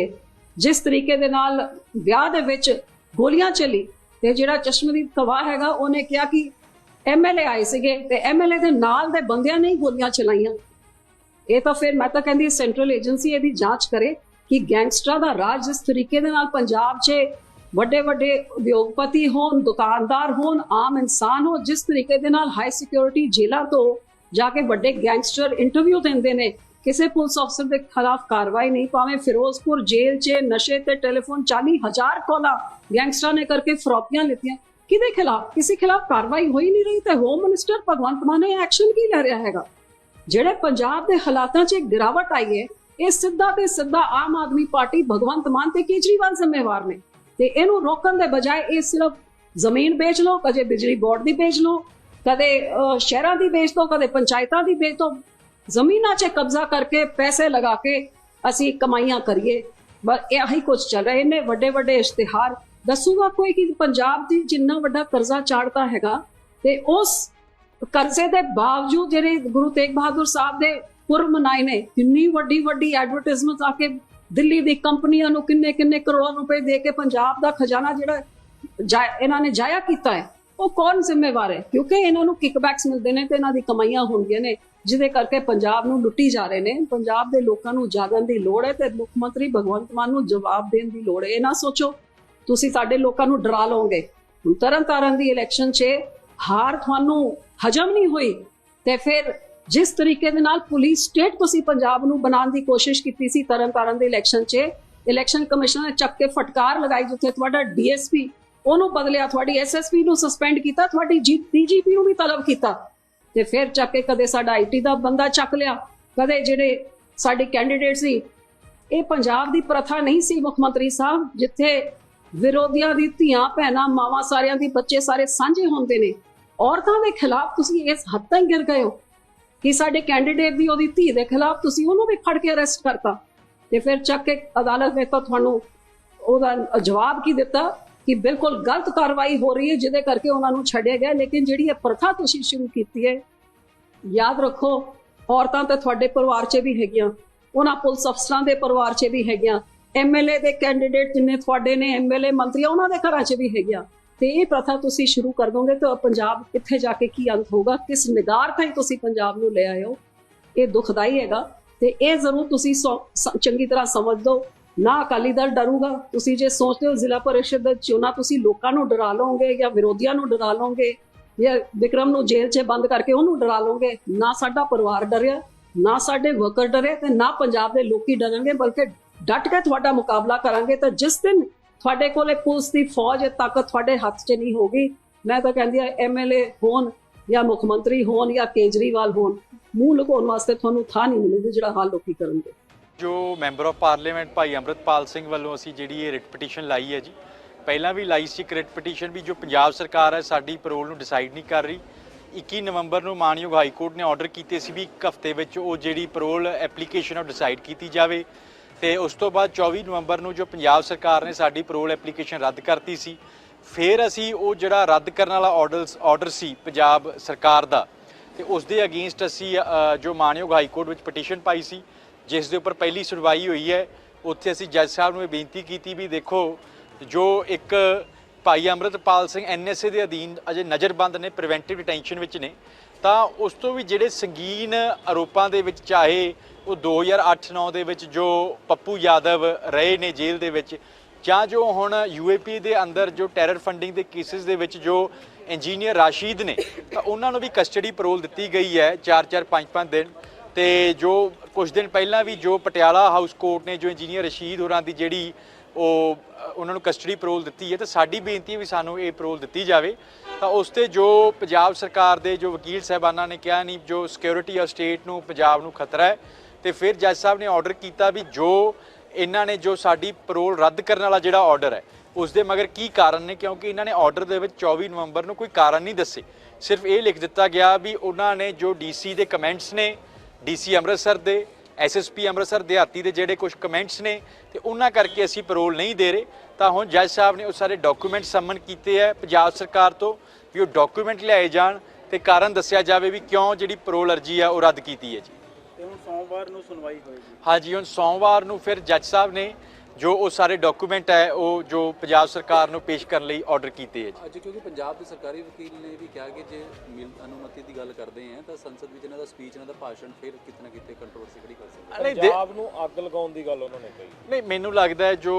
ਜਿਸ ਤਰੀਕੇ ਦੇ ਨਾਲ ਵਿਆਹ ਦੇ ਵਿੱਚ ਗੋਲੀਆਂ ਚੱਲੀ ਤੇ ਜਿਹੜਾ ਚਸ਼ਮਦੀਪ ਤਵਾ ਹੈਗਾ, ਉਹਨੇ ਕਿਹਾ ਕਿ ਐਮਐਲਏ ਆਏ ਸੀਗੇ ਤੇ ਐਮਐਲਏ ਦੇ ਨਾਲ ਦੇ ਬੰਦਿਆਂ ਨੇ ਹੀ ਗੋਲੀਆਂ ਚਲਾਈਆਂ। ਇਹ ਤਾਂ ਫਿਰ ਮੈਂ ਤਾਂ ਕਹਿੰਦੀ ਸੈਂਟਰਲ ਏਜੰਸੀ ਇਹਦੀ ਜਾਂਚ ਕਰੇ ਕਿ ਗੈਂਗਸਟਰਾਂ ਦਾ ਰਾਜ ਜਿਸ ਤਰੀਕੇ ਦੇ ਨਾਲ ਪੰਜਾਬ 'ਚ ਵੱਡੇ ਵੱਡੇ ਉਦਯੋਗਪਤੀ ਹੋਣ, ਦੁਕਾਨਦਾਰ ਹੋਣ, ਆਮ ਇਨਸਾਨ ਹੋ ਜਿਸ ਤਰੀਕੇ ਦੇ ਨਾਲ ਹਾਈ ਸਿਕਿਉਰਿਟੀ ਜੇਲ੍ਹਾਂ ਤੋਂ ਜਾ ਕੇ ਵੱਡੇ ਗੈਂਗਸਟਰ ਇੰਟਰਵਿਊ ਦਿੰਦੇ ਨੇ ਕਿਸੇ ਪੁਲਿਸ ਅਫਸਰ ਦੇ ਖਿਲਾਫ ਕਾਰਵਾਈ ਨਹੀਂ ਪਾਵੇਂ, ਫਿਰੋਜ਼ਪੁਰ ਜੇਲ੍ਹ 'ਚ ਨਸ਼ੇ ਤੇ ਟੈਲੀਫੋਨ 40000 ਕਾਲਾਂ ਗੈਂਗਸਟਰਾਂ ਨੇ ਕਰਕੇ ਫਰੋਪੀਆਂ ਲਿੱਤੀਆਂ। ਕਿਹਦੇ ਖਿਲਾਫ? ਕਿਸੇ ਖਿਲਾਫ ਕਾਰਵਾਈ ਹੋਈ ਨਹੀਂ ਰਹੀ ਤੇ ਹੋਮ ਮਿਨਿਸਟਰ ਭਗਵੰਤ ਮਾਨ ਨੇ ਐਕਸ਼ਨ ਕੀ ਲੈ ਰਿਹਾ ਹੈਗਾ? ਜਿਹੜੇ ਪੰਜਾਬ ਦੇ ਹਾਲਾਤਾਂ 'ਚ ਗਿਰਾਵਟ ਆਈ ਹੈ, ਇਹ ਸਿੱਧਾ ਤੇ ਸਿੱਧਾ ਆਮ ਆਦਮੀ ਪਾਰਟੀ ਭਗਵੰਤ ਮਾਨ ਤੇ ਕੇਜਰੀਵਾਲ ਜ਼ਿੰਮੇਵਾਰ ਨੇ। ਤੇ ਇਹਨੂੰ ਰੋਕਣ ਦੇ ਬਜਾਏ ਇਹ ਸਿਰਫ ਜ਼ਮੀਨ ਵੇਚ ਲਓ, ਕਦੇ ਬਿਜਲੀ ਬੋਰਡ ਦੀ ਵੇਚ ਲਓ, ਕਦੇ ਸ਼ਹਿਰਾਂ ਦੀ ਵੇਚ ਦੋ, ਕਦੇ ਪੰਚਾਇਤਾਂ ਦੀ ਵੇਚ ਦੋ। ਜ਼ਮੀਨਾਂ 'ਚ ਕਬਜ਼ਾ ਕਰਕੇ ਪੈਸੇ ਲਗਾ ਕੇ ਅਸੀਂ ਕਮਾਈਆਂ ਕਰੀਏ। ਬਸ ਇਹੀ ਕੁਝ ਚੱਲ ਰਿਹਾ। ਇਹਨੇ ਵੱਡੇ ਵੱਡੇ ਇਸ਼ਤਿਹਾਰ। ਦੱਸੂਗਾ ਕੋਈ ਕਿ ਪੰਜਾਬ ਦੀ ਜਿੰਨਾ ਵੱਡਾ ਕਰਜ਼ਾ ਚਾੜਤਾ ਹੈਗਾ ਤੇ ਉਸ ਕਰਜ਼ੇ ਦੇ ਬਾਵਜੂਦ ਜਿਹੜੇ ਗੁਰੂ ਤੇਗ ਬਹਾਦਰ ਸਾਹਿਬ ਦੇ ਪੁਰਬ ਮਨਾਏ ਨੇ, ਕਿੰਨੀ ਵੱਡੀ ਵੱਡੀ ਐਡਵਰਟਾਈਜ਼ਮੈਂਟ ਆ ਕੇ ਦਿੱਲੀ ਦੀ ਕੰਪਨੀਆਂ ਨੂੰ ਕਿੰਨੇ ਕਿੰਨੇ ਕਰੋੜਾਂ ਰੁਪਏ ਦੇ ਕੇ ਪੰਜਾਬ ਦਾ ਖਜ਼ਾਨਾ ਜਿਹੜਾ ਜਾ- ਇਹਨਾਂ ਨੇ ਜਾਇਆ ਕੀਤਾ ਹੈ, ਉਹ ਕੌਣ ਜ਼ਿੰਮੇਵਾਰ ਹੈ? ਕਿਉਂਕਿ ਇਹਨਾਂ ਨੂੰ ਕਿਕਬੈਕਸ ਮਿਲਦੇ ਨੇ ਤੇ ਇਹਨਾਂ ਦੀ ਕਮਾਈਆਂ ਹੁੰਦੀਆਂ ਨੇ। ਜਿਹਦੇ ਕਰਕੇ ਪੰਜਾਬ ਨੂੰ ਲੁੱਟੀ ਜਾ ਰਹੇ ਨੇ, ਪੰਜਾਬ ਦੇ ਲੋਕਾਂ ਨੂੰ ਜਾਗਣ ਦੀ ਲੋੜ ਹੈ ਤੇ ਮੁੱਖ ਮੰਤਰੀ ਭਗਵੰਤ ਮਾਨ ਨੂੰ ਜਵਾਬ ਦੇਣ ਦੀ ਲੋੜ ਹੈ। ਇਹ ਨਾ ਸੋਚੋ, ਤੁਸੀਂ ਸਾਡੇ ਲੋਕਾਂ ਨੂੰ ਡਰਾ ਲਓਗੇ। ਹੁਣ ਤਰਨਤਾਰਨ ਦੀ ਇਲੈਕਸ਼ਨ 'ਚ ਹਾਰ ਤੁਹਾਨੂੰ ਹਜਮ ਨਹੀਂ ਹੋਈ ਤੇ ਫਿਰ ਜਿਸ ਤਰੀਕੇ ਦੇ ਨਾਲ ਪੁਲਿਸ ਸਟੇਟ ਤੁਸੀਂ ਪੰਜਾਬ ਨੂੰ ਬਣਾਉਣ ਦੀ ਕੋਸ਼ਿਸ਼ ਕੀਤੀ ਸੀ ਤਰਨ ਤਾਰਨ ਦੇ ਇਲੈਕਸ਼ਨ 'ਚ ਇਲੈਕਸ਼ਨ ਕਮਿਸ਼ਨ ਨੇ ਚੱਕ ਕੇ ਫਟਕਾਰ ਲਗਾਈ ਜਿੱਥੇ ਤੁਹਾਡਾ ਡੀਐਸਪੀ ਉਹਨੂੰ ਬਦਲਿਆ, ਤੁਹਾਡੀ ਐਸਐਸਪੀ ਨੂੰ ਸਸਪੈਂਡ ਕੀਤਾ, ਤੁਹਾਡੀ ਡੀਜੀਪੀ ਨੂੰ ਵੀ ਤਲਬ ਕੀਤਾ। ਤੇ ਫਿਰ ਚੱਕ ਕੇ ਕਦੇ ਸਾਡਾ ਆਈਟੀ ਦਾ ਬੰਦਾ ਚੱਕ ਲਿਆ, ਕਦੇ ਜਿਹੜੇ ਸਾਡੇ ਕੈਂਡੀਡੇਟ ਸੀ। ਇਹ ਪੰਜਾਬ ਦੀ ਪ੍ਰਥਾ ਨਹੀਂ ਸੀ ਮੁੱਖ ਮੰਤਰੀ ਸਾਹਿਬ, ਜਿੱਥੇ ਵਿਰੋਧੀਆਂ ਦੀ ਧੀਆਂ, ਭੈਣਾਂ, ਮਾਵਾਂ ਸਾਰਿਆਂ ਦੀ ਬੱਚੇ ਸਾਰੇ ਸਾਂਝੇ ਹੁੰਦੇ ਨੇ। ਔਰਤਾਂ ਦੇ ਖਿਲਾਫ ਤੁਸੀਂ ਇਸ ਹੱਦ ਤੱਕ ਗਿਰ ਗਏ ਹੋ ਕਿ ਸਾਡੇ ਕੈਂਡੀਡੇਟ ਦੀ ਉਹਦੀ ਧੀ ਦੇ ਖਿਲਾਫ ਤੁਸੀਂ ਉਹਨੂੰ ਵੀ ਫੜ ਕੇ ਅਰੈਸਟ ਕਰਤਾ। ਤੇ ਫਿਰ ਚੱਕ ਕੇ ਅਦਾਲਤ ਵਿੱਚ ਤਾਂ ਤੁਹਾਨੂੰ ਉਹਦਾ ਜਵਾਬ ਕੀ ਦਿੱਤਾ? ਕਿ ਬਿਲਕੁਲ ਗਲਤ ਕਾਰਵਾਈ ਹੋ ਰਹੀ ਹੈ, ਜਿਹਦੇ ਕਰਕੇ ਉਹਨਾਂ ਨੂੰ ਛੱਡਿਆ ਗਿਆ। ਲੇਕਿਨ ਜਿਹੜੀ ਇਹ ਪ੍ਰਥਾ ਤੁਸੀਂ ਸ਼ੁਰੂ ਕੀਤੀ ਹੈ, ਯਾਦ ਰੱਖੋ, ਔਰਤਾਂ ਤਾਂ ਤੁਹਾਡੇ ਪਰਿਵਾਰ 'ਚ ਵੀ ਹੈਗੀਆਂ, ਉਹਨਾਂ ਪੁਲਿਸ ਅਫਸਰਾਂ ਦੇ ਪਰਿਵਾਰ 'ਚ ਵੀ ਹੈਗੀਆਂ ਐਮਐਲਏ ਦੇ ਕੈਂਡੀਡੇਟ ਜਿੰਨੇ ਤੁਹਾਡੇ ਨੇ ਐਮਐਲਏ ਮੰਤਰੀ ਉਹਨਾਂ ਦੇ ਘਰਾਂ 'ਚ ਵੀ ਹੈਗੀਆਂ। ਤੇ ਇਹ ਪ੍ਰਥਾ ਤੁਸੀਂ ਸ਼ੁਰੂ ਕਰ ਦੋਗੇ ਤਾਂ ਪੰਜਾਬ ਕਿੱਥੇ ਜਾ ਕੇ ਕੀ ਅੰਤ ਹੋਗਾ ਕਿਸ ਨਿਗਾਰ ਤਾਈਂ ਤੁਸੀਂ ਪੰਜਾਬ ਨੂੰ ਲੈ ਆਇਓ ਇਹ ਦੁਖਦਾਈ ਹੈਗਾ। ਤੇ ਇਹ ਜ਼ਰੂਰ ਤੁਸੀਂ ਸੋ- ਚੰਗੀ ਤਰ੍ਹਾਂ ਸਮਝ ਲਓ। ਨਾ ਅਕਾਲੀ ਦਲ ਡਰੂਗਾ। ਤੁਸੀਂ ਜੇ ਸੋਚਦੇ ਹੋ ਜ਼ਿਲ੍ਹਾ ਪਰਿਸ਼ਦ ਦੇ ਚੋਣਾਂ, ਤੁਸੀਂ ਲੋਕਾਂ ਨੂੰ ਡਰਾ ਲਓਗੇ ਜਾਂ ਵਿਰੋਧੀਆਂ ਨੂੰ ਡਰਾ ਲਓਗੇ ਜਾਂ ਵਿਕਰਮ ਨੂੰ ਜੇਲ੍ਹ 'ਚ ਬੰਦ ਕਰਕੇ ਉਹਨੂੰ ਡਰਾ ਲਓਗੇ? ਨਾ ਸਾਡਾ ਪਰਿਵਾਰ ਡਰਿਆ, ਨਾ ਸਾਡੇ ਵਰਕਰ ਡਰੇ ਤੇ ਨਾ ਪੰਜਾਬ ਦੇ ਲੋਕੀ ਡਰਨਗੇ, ਬਲਕਿ ਡਟ ਕੇ ਤੁਹਾਡਾ ਮੁਕਾਬਲਾ ਕਰਾਂਗੇ ਤਾਂ ਜਿਸ ਦਿਨ ਤੁਹਾਡੇ ਕੋਲੇ ਪੁਲਿਸ ਦੀ ਫੌਜ ਤਾਕਤ ਤੁਹਾਡੇ ਹੱਥ 'ਚ ਨਹੀਂ ਹੋਗੀ ਮੈਂ ਤਾਂ ਕਹਿੰਦੀ ਆ ਐਮਐਲਏ ਹੋਣ ਜਾਂ ਮੁੱਖ ਮੰਤਰੀ ਹੋਣ ਜਾਂ ਕੇਜਰੀਵਾਲ ਹੋਣ, ਮੂੰਹ ਲੁਕਾਉਣ ਵਾਸਤੇ ਤੁਹਾਨੂੰ ਥਾਂ ਨਹੀਂ ਮਿਲੂਗੀ ਜਿਹੜਾ ਹਾਲ ਲੋਕੀ ਕਰਨਗੇ। ਜੋ ਮੈਂਬਰ ਆਫ ਪਾਰਲੀਮੈਂਟ ਭਾਈ ਅੰਮ੍ਰਿਤਪਾਲ ਸਿੰਘ ਵੱਲੋਂ ਅਸੀਂ ਜਿਹੜੀ ਇਹ ਰਿਟ ਪਟੀਸ਼ਨ ਲਾਈ ਹੈ ਜੀ, ਪਹਿਲਾਂ ਵੀ ਲਾਈ ਸੀ ਰਿਟ ਪਟੀਸ਼ਨ ਵੀ ਜੋ ਪੰਜਾਬ ਸਰਕਾਰ ਹੈ, ਸਾਡੀ ਪੈਰੋਲ ਨੂੰ ਡਿਸਾਈਡ ਨਹੀਂ ਕਰ ਰਹੀ। 21 ਨਵੰਬਰ ਨੂੰ ਮਾਨਯੋਗ ਹਾਈ ਕੋਰਟ ਨੇ ਆਰਡਰ ਕੀਤੇ ਸੀ ਵੀ ਇੱਕ ਹਫ਼ਤੇ ਵਿੱਚ ਉਹ ਜਿਹੜੀ ਪੈਰੋਲ ਐਪਲੀਕੇਸ਼ਨ ਉਹ ਡਿਸਾਈਡ ਕੀਤੀ ਜਾਵੇ। ਤੇ ਉਸ ਤੋਂ ਬਾਅਦ 24 ਨਵੰਬਰ ਨੂੰ ਜੋ ਪੰਜਾਬ ਸਰਕਾਰ ਨੇ ਸਾਡੀ ਪੈਰੋਲ ਐਪਲੀਕੇਸ਼ਨ ਰੱਦ ਕਰਤੀ ਸੀ, ਫਿਰ ਅਸੀਂ ਉਹ ਜਿਹੜਾ ਰੱਦ ਕਰਨ ਵਾਲਾ ਆਰਡਰਸ ਆਰਡਰ ਸੀ ਪੰਜਾਬ ਸਰਕਾਰ ਦਾ, ਤੇ ਉਸ ਦੇ ਅਗੇਂਸਟ ਅਸੀਂ ਜੋ ਮਾਨਯੋਗ ਹਾਈ ਕੋਰਟ ਵਿੱਚ ਪਟੀਸ਼ਨ ਪਾਈ ਸੀ ਜਿਸ ਦੇ ਉੱਪਰ ਪਹਿਲੀ ਸੁਣਵਾਈ ਹੋਈ ਹੈ, ਉੱਥੇ ਅਸੀਂ ਜੱਜ ਸਾਹਿਬ ਨੂੰ ਇਹ ਬੇਨਤੀ ਕੀਤੀ ਵੀ ਦੇਖੋ, ਜੋ ਇੱਕ ਭਾਈ ਅੰਮ੍ਰਿਤਪਾਲ ਸਿੰਘ ਐਨਐਸਏ ਦੇ ਅਧੀਨ ਅਜੇ ਨਜ਼ਰਬੰਦ ਨੇ ਪ੍ਰੀਵੈਂਟਿਵ ਡਿਟੈਂਸ਼ਨ ਵਿੱਚ ਨੇ, ਤਾਂ ਉਸ ਤੋਂ ਵੀ ਜਿਹੜੇ ਸੰਗੀਨ ਆਰੋਪਾਂ ਦੇ ਵਿੱਚ ਚਾਹੇ ਉਹ 2008-9 ਦੇ ਵਿੱਚ ਜੋ ਪੱਪੂ ਯਾਦਵ ਰਹੇ ਨੇ ਜੇਲ੍ਹ ਦੇ ਵਿੱਚ, ਜਾਂ ਜੋ ਹੁਣ ਯੂਏਪੀ ਦੇ ਅੰਦਰ ਜੋ ਟੈਰਰ ਫੰਡਿੰਗ ਦੇ ਕੇਸਿਸ ਦੇ ਵਿੱਚ ਜੋ ਇੰਜੀਨੀਅਰ ਰਾਸ਼ੀਦ ਨੇ, ਤਾਂ ਉਹਨਾਂ ਨੂੰ ਵੀ ਕਸਟਡੀ ਪਰੋਲ ਦਿੱਤੀ ਗਈ ਹੈ 4-4 5-5 ਦਿਨ। ਤੇ ਜੋ ਕੁਝ ਦਿਨ ਪਹਿਲਾਂ ਵੀ ਜੋ ਪਟਿਆਲਾ ਹਾਊਸ ਕੋਰਟ ਨੇ ਜੋ ਇੰਜੀਨੀਅਰ ਰਸ਼ੀਦ ਹੋਰਾਂ ਦੀ ਜਿਹੜੀ ਉਹ ਉਹਨਾਂ ਨੂੰ ਕਸਟਡੀ ਪਰੋਲ ਦਿੱਤੀ ਹੈ, ਤੇ ਸਾਡੀ ਬੇਨਤੀ ਹੈ ਵੀ ਸਾਨੂੰ ਇਹ ਪਰੋਲ ਦਿੱਤੀ ਜਾਵੇ। ਤਾਂ ਉਸ ਤੇ ਜੋ ਪੰਜਾਬ ਸਰਕਾਰ ਦੇ ਜੋ ਵਕੀਲ ਸਾਹਿਬਾਨਾਂ ਨੇ ਕਿਹਾ ਨਹੀਂ, ਜੋ ਸਿਕਿਉਰਿਟੀ ਆਫ ਸਟੇਟ ਨੂੰ, ਪੰਜਾਬ ਨੂੰ ਖਤਰਾ ਹੈ, ਤੇ ਫਿਰ ਜੱਜ ਸਾਹਿਬ ਨੇ ਆਰਡਰ ਕੀਤਾ ਵੀ ਜੋ ਇਹਨਾਂ ਨੇ ਜੋ ਸਾਡੀ ਪਰੋਲ ਰੱਦ ਕਰਨ ਵਾਲਾ ਜਿਹੜਾ ਆਰਡਰ ਹੈ, ਉਸ ਦੇ ਮਗਰ ਕੀ ਕਾਰਨ ਨੇ? ਕਿਉਂਕਿ ਇਹਨਾਂ ਨੇ ਆਰਡਰ ਦੇ ਵਿੱਚ 24 ਨਵੰਬਰ ਨੂੰ ਕੋਈ ਕਾਰਨ ਨਹੀਂ ਦੱਸੇ। ਸਿਰਫ ਇਹ ਲਿਖ ਦਿੱਤਾ ਗਿਆ ਵੀ ਉਹਨਾਂ ਨੇ ਜੋ ਡੀਸੀ ਦੇ ਕਮੈਂਟਸ ਨੇ ਡੀਸੀ ਅੰਮ੍ਰਿਤਸਰ ਦੇ ਐਸਐਸਪੀ ਅੰਮ੍ਰਿਤਸਰ ਦਿਹਾਤੀ ਦੇ ਜਿਹੜੇ ਕੁਝ ਕਮੈਂਟਸ ਨੇ ਤੇ ਉਹਨਾਂ ਕਰਕੇ ਅਸੀਂ ਪਰੋਲ ਨਹੀਂ ਦੇ ਰਹੇ ਤਾਂ ਹੁਣ ਜੱਜ ਸਾਹਿਬ ਨੇ ਉਹ ਸਾਰੇ ਡਾਕੂਮੈਂਟ ਸਮਨ ਕੀਤੇ ਹੈ ਪੰਜਾਬ ਸਰਕਾਰ ਤੋਂ ਵੀ ਉਹ ਡਾਕੂਮੈਂਟ ਲਿਆਏ ਜਾਣ ਤੇ ਕਾਰਨ ਦੱਸਿਆ ਜਾਵੇ ਵੀ ਕਿਉਂ ਜਿਹੜੀ ਪਰੋਲ ਅਰਜੀ ਆ ਉਹ ਰੱਦ ਕੀਤੀ ਹੈ ਜੀ। ਤੇ ਹੁਣ ਸੋਮਵਾਰ ਨੂੰ ਸੁਣਵਾਈ ਹੋਏਗੀ। ਹਾਂਜੀ ਹੁਣ ਸੋਮਵਾਰ ਨੂੰ ਫਿਰ ਜੱਜ ਸਾਹਿਬ ਨੇ ਜੋ ਉਹ ਸਾਰੇ ਡਾਕੂਮੈਂਟ ਹੈ ਉਹ ਜੋ ਪੰਜਾਬ ਸਰਕਾਰ ਨੂੰ ਪੇਸ਼ ਕਰਨ ਲਈ ਆਰਡਰ ਕੀਤੇ ਹੈ ਜੀ। ਅੱਜ ਕਿਉਂਕਿ ਪੰਜਾਬ ਦੇ ਸਰਕਾਰੀ ਵਕੀਲ ਨੇ ਵੀ ਕਿਹਾ ਕਿ ਜੇ ਮਿਲ ਅਨੁਮਤੀ ਦੀ ਗੱਲ ਕਰਦੇ ਆ ਤਾਂ ਸੰਸਦ ਵਿੱਚ ਇਹਨਾਂ ਦਾ ਸਪੀਚ ਇਹਨਾਂ ਦਾ ਭਾਸ਼ਣ ਫਿਰ ਕਿਤੇ ਨਾ ਕਿਤੇ ਕੰਟਰੋਵਰਸੀ ਖੜੀ ਕਰ ਸਕਦਾ ਨਹੀਂ ਦੇ- ਪੰਜਾਬ ਨੂੰ ਅੱਗ ਲਗਾਉਣ ਦੀ ਗੱਲ ਉਹਨਾਂ ਨੇ ਕਹੀ। ਨਹੀਂ ਮੈਨੂੰ ਲੱਗਦਾ ਹੈ ਜੋ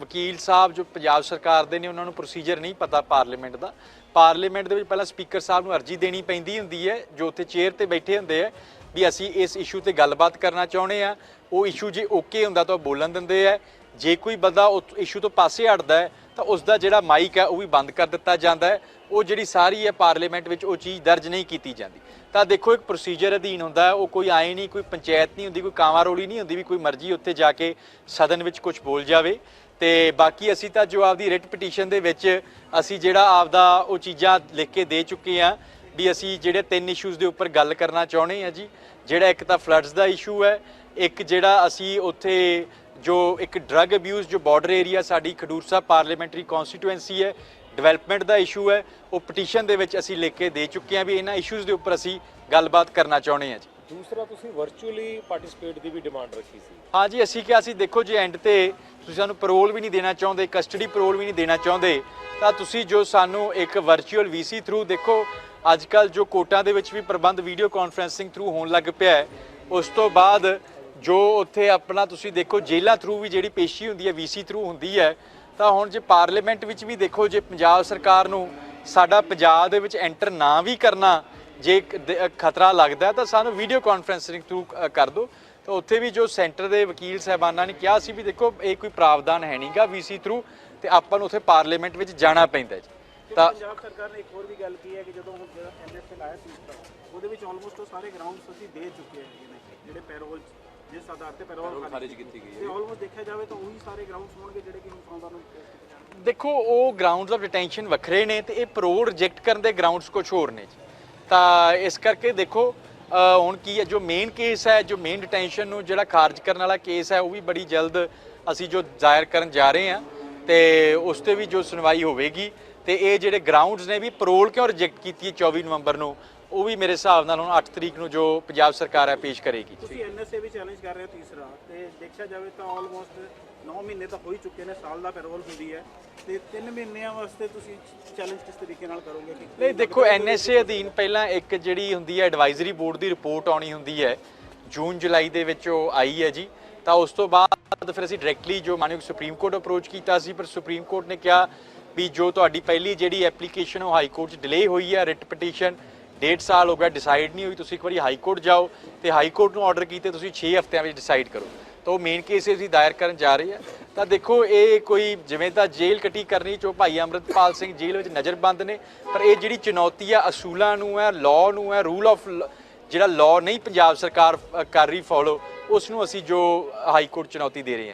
ਵਕੀਲ ਸਾਹਿਬ ਜੋ ਪੰਜਾਬ ਸਰਕਾਰ ਦੇ ਨੇ ਉਹਨਾਂ ਨੂੰ ਪ੍ਰੋਸੀਜਰ ਨਹੀਂ ਪਤਾ ਪਾਰਲੀਮੈਂਟ ਦਾ। ਪਾਰਲੀਮੈਂਟ ਦੇ ਵਿੱਚ ਪਹਿਲਾਂ ਸਪੀਕਰ ਸਾਹਿਬ ਨੂੰ ਅਰਜੀ ਦੇਣੀ ਪੈਂਦੀ ਹੁੰਦੀ ਹੈ ਜੋ ਉੱਥੇ ਚੇਅਰ ਤੇ ਬੈਠੇ ਹੁੰਦੇ ਆ ਵੀ ਅਸੀਂ ਇਸ ਇਸ਼ੂ ਤੇ ਗੱਲਬਾਤ ਕਰਨਾ ਚਾਹੁੰਦੇ ਆ ਉਹ ਇਸ਼ੂ ਜੇ ਓਕੇ ਹੁੰਦਾ ਤਾਂ ਉਹ ਬੋਲਣ ਦਿੰਦੇ ਆ। ਜੇ ਕੋਈ ਬੰਦਾ ਉਸ ਇਸ਼ੂ ਤੋਂ ਪਾਸੇ ਹਟਦਾ ਹੈ, ਤਾਂ ਉਸ ਦਾ ਜਿਹੜਾ ਮਾਈਕ ਹੈ ਉਹ ਵੀ ਬੰਦ ਕਰ ਦਿੱਤਾ ਜਾਂਦਾ ਹੈ। ਉਹ ਜਿਹੜੀ ਸਾਰੀ ਹੈ ਪਾਰਲੀਮੈਂਟ ਵਿੱਚ ਉਹ ਚੀਜ਼ ਦਰਜ ਨਹੀਂ ਕੀਤੀ ਜਾਂਦੀ। ਤਾਂ ਦੇਖੋ, ਇੱਕ ਪ੍ਰੋਸੀਜਰ ਅਧੀਨ ਹੁੰਦਾ ਉਹ ਕੋਈ ਆਏ ਨਹੀਂ, ਕੋਈ ਪੰਚਾਇਤ ਨਹੀਂ ਹੁੰਦੀ, ਕੋਈ ਕਾਂਵਾਂ ਰੋਲੀ ਨਹੀਂ ਹੁੰਦੀ ਵੀ ਕੋਈ ਮਰਜ਼ੀ ਉੱਥੇ ਜਾ ਕੇ ਸਦਨ ਵਿੱਚ ਕੁਝ ਬੋਲ ਜਾਵੇ। ਤੇ ਬਾਕੀ ਅਸੀਂ ਤਾਂ ਜੋ ਆਪਦੀ ਰਿਟ ਪਟੀਸ਼ਨ ਦੇ ਵਿੱਚ ਅਸੀਂ ਜਿਹੜਾ ਆਪਦਾ ਉਹ ਚੀਜ਼ਾਂ ਲਿਖ ਕੇ ਦੇ ਚੁੱਕੇ ਆ ਵੀ ਅਸੀਂ ਜਿਹੜੇ ਤਿੰਨ ਇਸ਼ੂਜ਼ ਦੇ ਉੱਪਰ ਗੱਲ ਕਰਨਾ ਚਾਹੁੰਦੇ ਆ ਜੀ। ਜਿਹੜਾ ਇੱਕ ਤਾਂ ਫਲੱਡਸ ਦਾ ਇਸ਼ੂ ਹੈ, ਇੱਕ ਜਿਹੜਾ ਅਸੀਂ ਉੱਥੇ ਜੋ ਇੱਕ ਡਰੱਗ ਅਬਿਊਜ਼ ਜੋ ਬਾਰਡਰ ਏਰੀਆ ਸਾਡੀ ਖਡੂਰ ਸਾਹਿਬ ਪਾਰਲੀਮੈਂਟਰੀ ਕਨਸਟੀਟੂਐਂਸੀ ਹੈ ਡਿਵੈਲਪਮੈਂਟ ਦਾ ਇਸ਼ੂ ਹੈ ਉਹ ਪਟੀਸ਼ਨ ਦੇ ਵਿੱਚ ਅਸੀਂ ਲਿਖ ਕੇ ਦੇ ਚੁੱਕੇ ਆ ਵੀ ਇਹਨਾਂ ਇਸ਼ੂਜ਼ ਦੇ ਉੱਪਰ ਅਸੀਂ ਗੱਲਬਾਤ ਕਰਨਾ ਚਾਹੁੰਦੇ ਆ ਜੀ। ਦੂਸਰਾ ਤੁਸੀਂ ਵਰਚੁਅਲੀ ਪਾਰਟਿਸਿਪੇਟ ਦੀ ਵੀ ਡਿਮਾਂਡ ਰੱਖੀ ਸੀ। ਹਾਂਜੀ ਅਸੀਂ ਕਿਹਾ ਸੀ ਦੇਖੋ ਜੇ ਐਂਡ ਤੇ ਤੁਸੀਂ ਸਾਨੂੰ ਪੈਰੋਲ ਵੀ ਨਹੀਂ ਦੇਣਾ ਚਾਹੁੰਦੇ ਕਸਟਡੀ ਪੈਰੋਲ ਵੀ ਨਹੀਂ ਦੇਣਾ ਚਾਹੁੰਦੇ ਤਾਂ ਤੁਸੀਂ ਜੋ ਸਾਨੂੰ ਇੱਕ ਵਰਚੁਅਲ ਵੀਸੀ ਥਰੂ ਦੇਖੋ ਅੱਜ ਕੱਲ ਜੋ ਕੋਰਟਾਂ ਦੇ ਵਿੱਚ ਵੀ ਪ੍ਰਬੰਧ ਵੀਡੀਓ ਕਾਨਫਰੈਂਸਿੰਗ ਥਰੂ ਹੋਣ ਲੱਗ ਪਿਆ ਹੈ ਉਸ ਤੋਂ ਬਾਅਦ ਜੋ ਉੱਥੇ ਆਪਣਾ ਤੁਸੀਂ ਦੇਖੋ ਜੇਲ੍ਹਾਂ ਥਰੂ ਵੀ ਜਿਹੜੀ ਪੇਸ਼ੀ ਹੁੰਦੀ ਹੈ ਵੀਸੀ ਥਰੂ ਹੁੰਦੀ ਹੈ ਤਾਂ ਹੁਣ ਜੇ ਪਾਰਲੀਮੈਂਟ ਵਿੱਚ ਵੀ ਦੇਖੋ ਜੇ ਪੰਜਾਬ ਸਰਕਾਰ ਨੂੰ ਸਾਡਾ ਪੰਜਾਬ ਦੇ ਵਿੱਚ ਐਂਟਰ ਨਾ ਵੀ ਕਰਨਾ ਜੇ ਖਤਰਾ ਲੱਗਦਾ ਤਾਂ ਸਾਨੂੰ ਵੀਡੀਓ ਕਾਨਫਰੈਂਸਿੰਗ ਥਰੂ ਕਰ ਦਿਓ। ਤਾਂ ਉੱਥੇ ਵੀ ਜੋ ਸੈਂਟਰ ਦੇ ਵਕੀਲ ਸਾਹਿਬਾਨਾਂ ਨੇ ਕਿਹਾ ਸੀ ਵੀ ਦੇਖੋ ਇਹ ਕੋਈ ਪ੍ਰਾਵਧਾਨ ਹੈ ਨਹੀਂਗਾ ਵੀਸੀ ਥਰੂ ਤੇ ਆਪਾਂ ਨੂੰ ਉੱਥੇ ਪਾਰਲੀਮੈਂਟ ਵਿੱਚ ਜਾਣਾ ਪੈਂਦਾ ਜੀ। ਤੇ ਪੰਜਾਬ ਸਰਕਾਰ ਨੇ ਇੱਕ ਹੋਰ ਵੀ ਗੱਲ ਕੀ ਹੈ ਕਿ ਜਦੋਂ ਹੁਣ ਜਿਹੜਾ ਐਨਐਸਏ ਲਾਇਆ ਸੀ ਉਹਦੇ ਵਿੱਚ ਆਲਮੋਸਟ ਸਾਰੇ ਗਰਾਊਂਡਸ ਅਸੀਂ ਦੇ ਚੁੱਕੇ ਹੈਗੇ ਨੇ ਜਿਹੜੇ ਪੈਰੋਲ ਜਿਸ ਆਧਾਰ ਤੇ ਪੈਰੋਲ ਖਾਰਿਜ ਕੀਤੀ ਗਈ ਤੇ ਆਲਮੋਸਟ ਦੇਖਿਆ ਜਾਵੇ ਤਾਂ ਉਹੀ ਸਾਰੇ ਗਰਾਊਂਡਸ ਹੋਣਗੇ ਜਿਹੜੇ ਕਿ ਹੁਣ ਸੋਮਵਾਰ ਨੂੰ ਦੇਖੋ ਉਹ ਗਰਾਊਂਡਸ ਆਫ ਡਿਟੈਂਸ਼ਨ ਵੱਖਰੇ ਨੇ ਤੇ ਇਹ ਪਰੋਲ ਰਿਜੈਕਟ ਕਰਨ ਦੇ ਗਰਾਊਂਡਸ ਕੁਝ ਹੋਰ ਨੇ ਜੀ। ਤਾਂ ਇਸ ਕਰਕੇ ਦੇਖੋ ਹੁਣ ਕੀ ਹੈ ਜੋ ਮੇਨ ਕੇਸ ਹੈ ਜੋ ਮੇਨ ਡਿਟੈਂਸ਼ਨ ਨੂੰ ਜਿਹੜਾ ਖਾਰਜ ਕਰਨ ਵਾਲਾ ਕੇਸ ਹੈ ਉਹ ਵੀ ਬੜੀ ਜਲਦ ਅਸੀਂ ਜੋ ਜ਼ਾਇਰ ਕਰਨ ਜਾ ਰਹੇ ਹਾਂ ਤੇ ਉਸ ਤੇ ਵੀ ਜੋ ਸੁਣਵਾਈ ਹੋਵੇਗੀ ਤੇ ਇਹ ਜਿਹੜੇ ਗਰਾਊਂਡਸ ਨੇ ਵੀ ਪਰੋਲ ਕਿਉਂ ਰਿਜੈਕਟ ਕੀਤੀ ਹੈ 24 ਨਵੰਬਰ ਨੂੰ? ਉਹ ਵੀ ਮੇਰੇ ਹਿਸਾਬ ਨਾਲ ਹੁਣ 8 ਤਰੀਕ ਨੂੰ ਜੋ ਪੰਜਾਬ ਸਰਕਾਰ ਹੈ ਪੇਸ਼ ਕਰੇਗੀ। ਤੁਸੀਂ ਐਨਐਸਏ ਵੀ ਚੈਲੰਜ ਕਰ ਰਹੇ ਹੋ ਤੀਸਰਾ ਤੇ ਦੇਖਿਆ ਜਾਵੇ ਤਾਂ ਆਲਮੋਸਟ 9 ਮਹੀਨੇ ਤਾਂ ਹੋ ਹੀ ਚੁੱਕੇ ਨੇ ਸਾਲ ਦਾ ਪੈਰੋਲ ਹੁੰਦੀ ਹੈ। ਤੇ 3 ਮਹੀਨਿਆਂ ਵਾਸਤੇ ਤੁਸੀਂ ਚੈਲੰਜ ਕਿਸ ਤਰੀਕੇ ਨਾਲ ਕਰੋਗੇ ਨਹੀਂ ਦੇਖੋ ਐਨਐਸਏ ਅਧੀਨ ਪਹਿਲਾਂ ਇੱਕ ਜਿਹੜੀ ਹੁੰਦੀ ਹੈ ਐਡਵਾਈਜ਼ਰੀ ਬੋਰਡ ਦੀ ਰਿਪੋਰਟ ਆਉਣੀ ਹੁੰਦੀ ਹੈ ਜੂਨ ਜੁਲਾਈ ਦੇ ਵਿੱਚ ਉਹ ਆਈ ਹੈ ਜੀ। ਤਾਂ ਉਸ ਤੋਂ ਬਾਅਦ ਫਿਰ ਅਸੀਂ ਡਾਇਰੈਕਟਲੀ ਜੋ ਮਾਨਯੋਗ ਸੁਪਰੀਮ ਕੋਰਟ ਅਪਰੋਚ ਕੀਤਾ ਸੀ ਪਰ ਸੁਪਰੀਮ ਕੋਰਟ ਨੇ ਕਿਹਾ ਵੀ ਜੋ ਤੁਹਾਡੀ ਪਹਿਲੀ ਜਿਹੜੀ ਐਪਲੀਕੇਸ਼ਨ ਉਹ ਹਾਈ ਕੋਰਟ 'ਚ ਡਿਲੇ ਹੋਈ ਹੈ ਰਿਟ ਪਟੀਸ਼ਨ ਡੇਢ ਸਾਲ ਹੋ ਗਿਆ ਡਿਸਾਈਡ ਨਹੀਂ ਹੋਈ, ਤੁਸੀਂ ਇੱਕ ਵਾਰੀ ਹਾਈ ਕੋਰਟ ਜਾਓ ਤੇ ਹਾਈ ਕੋਰਟ ਨੂੰ ਆਰਡਰ ਕੀਤੇ, ਤੁਸੀਂ 6 ਹਫ਼ਤਿਆਂ ਵਿੱਚ ਡਿਸਾਈਡ ਕਰੋ। ਤਾਂ ਉਹ ਮੇਨ ਕੇਸ ਅਸੀਂ ਦਾਇਰ ਕਰਨ ਜਾ ਰਹੇ ਹਾਂ। ਤਾਂ ਦੇਖੋ, ਇਹ ਕੋਈ ਜਿਵੇਂ ਤਾਂ ਜੇਲ੍ਹ ਕੱਟੀ ਕਰਨੀ ਚੋ ਭਾਈ ਅਮਰਿਤਪਾਲ ਸਿੰਘ ਜੇਲ੍ਹ ਵਿੱਚ ਨਜ਼ਰਬੰਦ ਨੇ, ਪਰ ਇਹ ਜਿਹੜੀ ਚੁਣੌਤੀ ਆ, ਅਸੂਲਾਂ ਨੂੰ ਹੈ ਲਾਅ ਨੂੰ ਹੈ ਰੂਲ ਆਫ ਜਿਹੜਾ ਲਾਅ ਨਹੀਂ ਪੰਜਾਬ ਸਰਕਾਰ ਕਰ ਰਹੀ ਫੋਲੋ ਉਸ ਨੂੰ ਅਸੀਂ ਜੋ ਹਾਈ ਕੋਰਟ ਚੁਣੌਤੀ ਦੇ ਰਹੇ ਹਾਂ।